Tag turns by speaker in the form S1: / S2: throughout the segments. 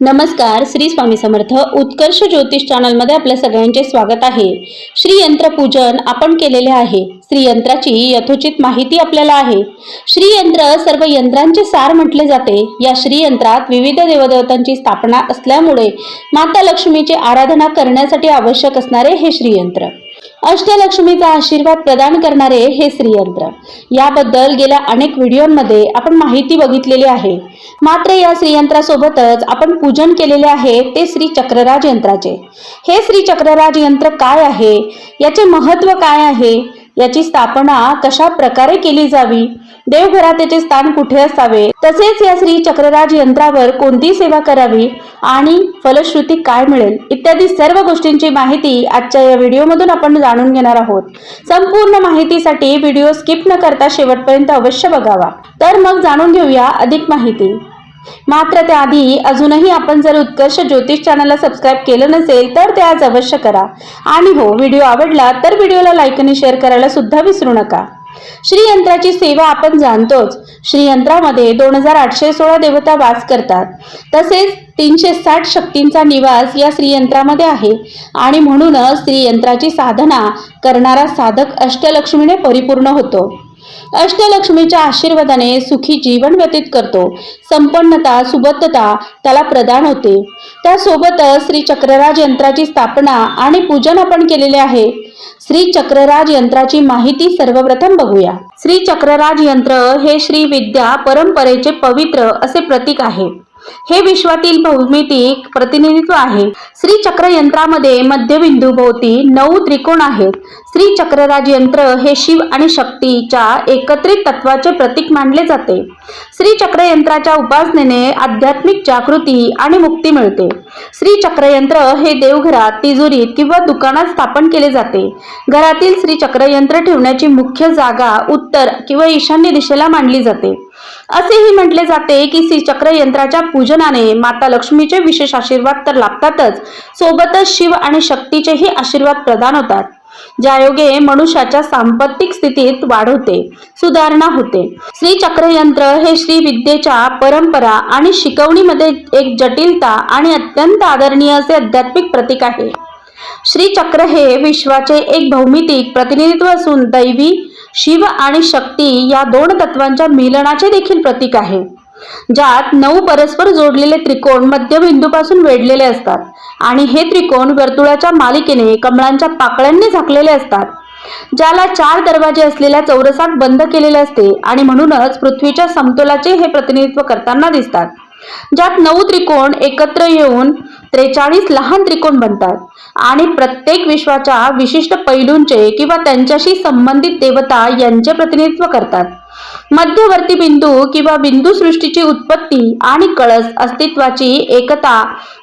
S1: नमस्कार श्री स्वामी समर्थ उत्कर्ष ज्योतिष चॅनलमध्ये आपल्या सगळ्यांचे स्वागत आहे. श्रीयंत्र पूजन आपण केलेले आहे. श्री यंत्राची यथोचित माहिती आपल्याला आहे. श्री यंत्र सर्व यंत्रांचे सार म्हटले जाते. या श्री यंत्रात विविध देवदेवतांची स्थापना असल्यामुळे माता लक्ष्मीची आराधना करण्यासाठी आवश्यक असणारे हे श्रीयंत्र. अष्टलक्ष्मीचा आशीर्वाद प्रदान करणारे हे श्रीयंत्र. याबद्दल गेल्या अनेक व्हिडिओमध्ये आपण माहिती बघितलेली आहे. मात्र या श्रीयंत्रासोबतच आपण पूजन केलेले आहे ते श्री चक्रराज यंत्राचे. हे श्री चक्रराज यंत्र काय आहे? याचे महत्त्व काय आहे? याची स्थापना कशा प्रकारे केली जावी? देवघरात त्याचे स्थान कुठे असावे? तसेच या श्री चक्रराज यंत्रावर कोणती सेवा करावी? आणि फलश्रुती काय मिळेल? इत्यादी सर्व गोष्टींची माहिती आजच्या या व्हिडिओमधून आपण जाणून घेणार आहोत. संपूर्ण माहितीसाठी व्हिडिओ स्किप न करता शेवटपर्यंत अवश्य बघावा. तर मग जाणून घेऊया अधिक माहिती. मात्र त्याआधी अजूनही आपण जर उत्कर्ष ज्योतिष चॅनलला सबस्क्राईब केलं नसेल तर ते आज अवश्य करा. आणि हो व्हिडिओ आवडला तर व्हिडिओला लाईक आणि शेअर करायला सुद्धा विसरू नका. श्रीयंत्राची सेवा आपण जाणतोच. श्रीयंत्रामध्ये दोन हजार आठशे सोळा देवता वास करतात. तसेच तीनशे साठ शक्तींचा निवास या श्रीयंत्रामध्ये आहे. आणि म्हणूनच श्रीयंत्राची साधना करणारा साधक अष्टलक्ष्मीने परिपूर्ण होतो. अष्टलक्ष्मीच्या आशीर्वादाने सुखी जीवन व्यतीत करतो. संपन्नता सुबत्तता त्याला प्रदान होते. त्यासोबतच श्री चक्रराज यंत्राची स्थापना आणि पूजन आपण केलेले आहे. श्री चक्रराज यंत्राची माहिती सर्वप्रथम बघूया. श्री चक्रराज यंत्र हे श्री विद्या परंपरेचे पवित्र असे प्रतीक आहे. हे विश्वातील भौमितिक प्रतिनिधित्व आहे. श्री चक्र यंत्रामध्ये मध्यबिंदू भोवती नऊ त्रिकोण आहेत. श्री चक्रराज यंत्र हे शिव आणि शक्तीच्या एकत्रित तत्वाचे प्रतीक मानले जाते. श्री चक्र यंत्राच्या उपासनेने आध्यात्मिक जागृती आणि मुक्ती मिळते. श्री चक्र यंत्र हे देवघरात तिजोरीत किंवा दुकानात स्थापन केले जाते. घरातील श्री चक्र यंत्र ठेवण्याची मुख्य जागा उत्तर किंवा ईशान्य दिशेला मांडली जाते. असेही म्हटले जाते की श्री चक्र यंत्राच्या पूजनाने माता लक्ष्मीचे विशेष आशीर्वाद तर लाभतातच. सोबतच शिव आणि शक्तीचेही आशीर्वाद प्रदान होतात. ज्यायोगे मनुष्याच्या सांपत्तिक स्थितीत वाढ होते सुधारणा होते. श्री चक्रयंत्र हे श्री विद्येच्या परंपरा आणि शिकवणीमध्ये एक जटिलता आणि अत्यंत आदरणीय असे आध्यात्मिक प्रतीक आहे. श्रीचक्र हे विश्वाचे एक भौमितिक प्रतिनिधित्व असून दैवी शिव आणि शक्ती या दोन तत्वांच्या मिलनाचे देखील प्रतीक आहे. ज्यात नऊ परस्पर जोडलेले त्रिकोण मध्यबिंदूपासून वेढलेले असतात आणि हे त्रिकोण वर्तुळाच्या मालिकेने कमळांच्या पाकळ्यांनी झाकलेले असतात. ज्याला चार दरवाजे असलेल्या चौरसात बंद केलेले असते आणि म्हणूनच पृथ्वीच्या समतोलाचे हे प्रतिनिधित्व करताना दिसतात. ज्यात नऊ त्रिकोण एकत्र येऊन त्रेचाळीस लहान त्रिकोण बनतात. आणि प्रत्येक विश्वाच्या विशिष्ट पैलूंचे किंवा त्यांच्याशी संबंधित देवता यांचे प्रतिनिधित्व करतात. मध्यवर्ती बिंदू किंवा बिंदू सृष्टीची उत्पत्ती आणि कळस अस्तित्वाची एकता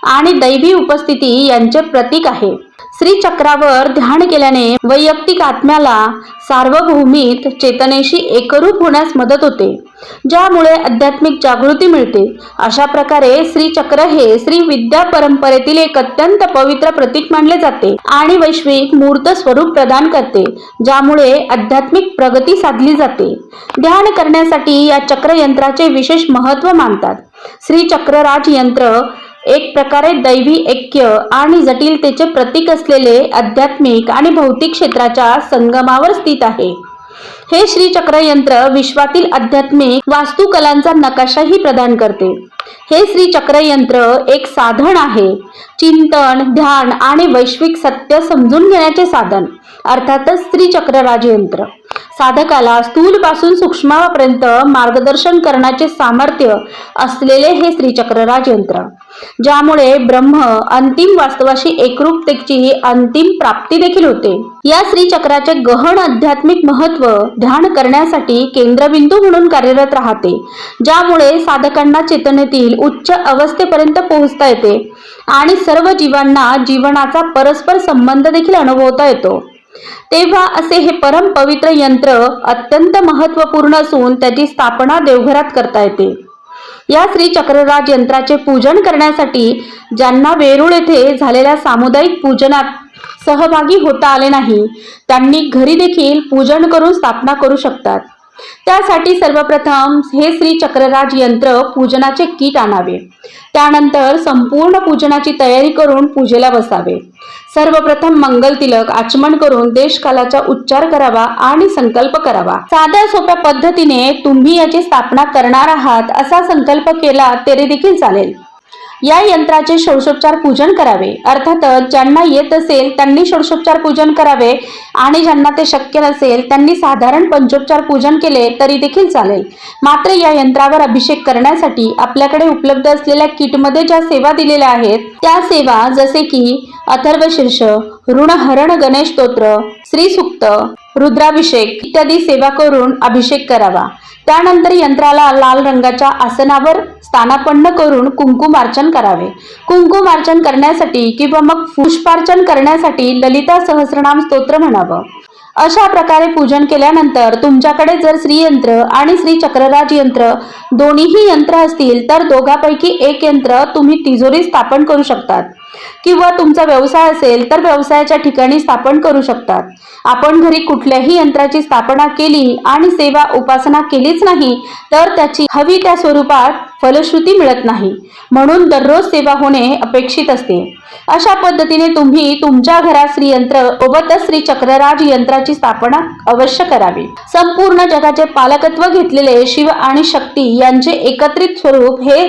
S1: आणि दैवी उपस्थिती यांचे प्रतीक आहे. श्रीचक्रावर ध्यान केल्याने वैयक्तिक आत्म्याला सार्वभौमिक चेतनेशी एकरूप होण्यास मदत होते ज्यामुळे आध्यात्मिक जागृती मिळते. अशा प्रकारे श्रीचक्र हे श्री विद्या परंपरेतील एक अत्यंत पवित्र प्रतीक मानले जाते आणि वैश्विक मूर्त स्वरूप प्रदान करते ज्यामुळे आध्यात्मिक प्रगती साधली जाते. ध्यान करण्यासाठी या चक्र यंत्राचे विशेष महत्त्व मानतात. श्रीचक्रराज यंत्र एक प्रकारे दैवी ऐक्य आणि जटिलतेचे प्रतीक असलेले आध्यात्मिक आणि भौतिक क्षेत्राच्या संगमावर स्थित आहे. हे श्रीचक्र यंत्र विश्वातील आध्यात्मिक वास्तुकलांचा नकाशाही प्रदान करते. हे श्री चक्रयंत्र एक साधन आहे. चिंतन ध्यान आणि वैश्विक सत्य समजून घेण्याचे साधन अर्थातच श्री चक्र यंत्र साधकाला स्थूलपासून सूक्ष्मापर्यंत मार्गदर्शन करण्याचे सामर्थ्य असलेले हे श्रीचक्रराज राजयंत्र ज्यामुळे ब्रह्म अंतिम वास्तवाशी एकरूपतेची अंतिम प्राप्ती देखील होते. या श्रीचक्राचे गहन आध्यात्मिक महत्त्व ध्यान करण्यासाठी केंद्रबिंदू म्हणून कार्यरत राहते. ज्यामुळे साधकांना चेतनेतील उच्च अवस्थेपर्यंत पोहोचता येते आणि सर्व जीवांना जीवनाचा परस्पर संबंध देखील अनुभवता येतो. तेव्हा असे हे परम पवित्र यंत्र अत्यंत महत्त्वपूर्ण असून त्याची स्थापना देवघरात करता येते. या श्री चक्रराज यंत्राचे पूजन करण्यासाठी ज्यांना वेरूळ येथे झालेल्या सामुदायिक पूजनात सहभागी होता आले नाही त्यांनी घरी देखील पूजन करून स्थापना करू शकतात. त्यासाठी सर्वप्रथम हे श्री चक्रराज यंत्र पूजनाचे किट आणावे. त्यानंतर संपूर्ण पूजनाची तयारी करून पूजेला बसावे. सर्वप्रथम मंगल तिलक आचमन करून देशकालाचा उच्चार करावा आणि संकल्प करावा. साध्या सोप्या पद्धतीने तुम्ही याची स्थापना करणार आहात असा संकल्प केला तरी देखील चालेल. या यंत्राचे षोडशोपचार पूजन करावे. अर्थातच ज्यांना येत असेल त्यांनी षोडशोपचार पूजन करावे आणि ज्यांना ते शक्य नसेल त्यांनी साधारण पंचोपचार पूजन केले तरी देखील चालेल. मात्र या यंत्रावर अभिषेक करण्यासाठी आपल्याकडे उपलब्ध असलेल्या किटमध्ये ज्या सेवा दिलेल्या आहेत त्या सेवा जसे की अथर्वशीर्ष ऋणहरण गणेश स्तोत्र श्रीसुक्त रुद्राभिषेक इत्यादी सेवा करून अभिषेक करावा. त्यानंतर यंत्राला लाल रंगाच्या आसनावर स्थानापन्न करून कुंकुमार्चन करावे. कुंकुमार्चन करण्यासाठी किंवा मग पुष्पार्चन करण्यासाठी ललिता सहस्रनाम स्तोत्र म्हणावं. अशा प्रकारे पूजन केल्यानंतर तुमच्याकडे जर श्रीयंत्र आणि श्री चक्रराज यंत्र दोन्हीही यंत्र असतील तर दोघापैकी एक यंत्र तुम्ही तिजोरी स्थापन करू शकतात. किंवा तुमचा व्यवसाय असेल तर व्यवसायाच्या ठिकाणी स्थापन करू शकतात. आपण घरी कुठल्याही यंत्राची स्थापना केली आणि सेवा उपासना केलीच नाही तर त्याची हवी त्या स्वरूपात फलश्रुती मिळत नाही. म्हणून दररोज सेवा होणे अपेक्षित असते. अशा पद्धतीने तुम्ही तुमच्या घरात श्रीयंत्र सोबतच श्री चक्रराज यंत्राची स्थापना अवश्य करावी. संपूर्ण जगाचे पालकत्व घेतलेले शिव आणि शक्ती यांचे एकत्रित स्वरूप हे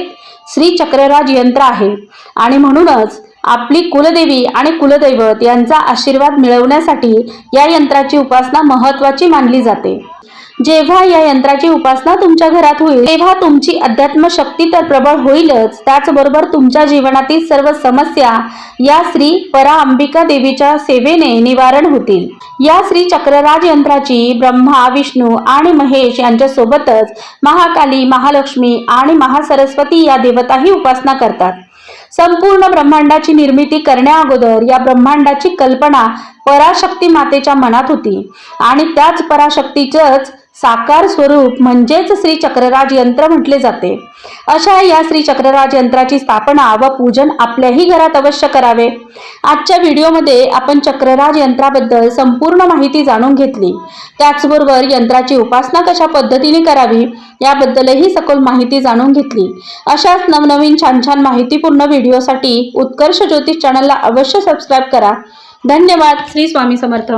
S1: श्री चक्रराज यंत्र आहे. आणि म्हणूनच आपली कुलदेवी आणि कुलदैवत यांचा आशीर्वाद मिळवण्यासाठी या यंत्राची उपासना महत्वाची मानली जाते. जेव्हा या यंत्राची उपासना तुमच्या घरात होईल तेव्हा तुमची अध्यात्म शक्ती तर प्रबळ होईलच. त्याचबरोबर तुमच्या जीवनातील सर्व समस्या या श्री परा अंबिका देवीच्या सेवेने निवारण होतील. या श्री चक्रराज यंत्राची ब्रह्मा विष्णू आणि महेश यांच्या सोबतच महाकाली महालक्ष्मी आणि महासरस्वती या देवताही उपासना करतात. संपूर्ण ब्रह्मांडाची निर्मिती करण्या अगोदर या ब्रह्मांडाची कल्पना पराशक्ती मातेच्या मनात होती. आणि त्याच पराशक्तीचंच साकार स्वरूप म्हणजेच श्री चक्रराज यंत्र म्हटले जाते. अशा या श्री चक्रराज यंत्राची स्थापना व पूजन आपल्याही घरात अवश्य करावे. आजच्या व्हिडिओमध्ये आपण चक्रराज यंत्राबद्दल संपूर्ण माहिती जाणून घेतली. त्याचबरोबर यंत्राची उपासना कशा पद्धतीने करावी याबद्दलही सखोल माहिती जाणून घेतली. अशाच नवनवीन छान छान माहितीपूर्ण व्हिडिओसाठी उत्कर्ष ज्योतिष चॅनलला अवश्य सबस्क्राईब करा. धन्यवाद. श्री स्वामी समर्थ.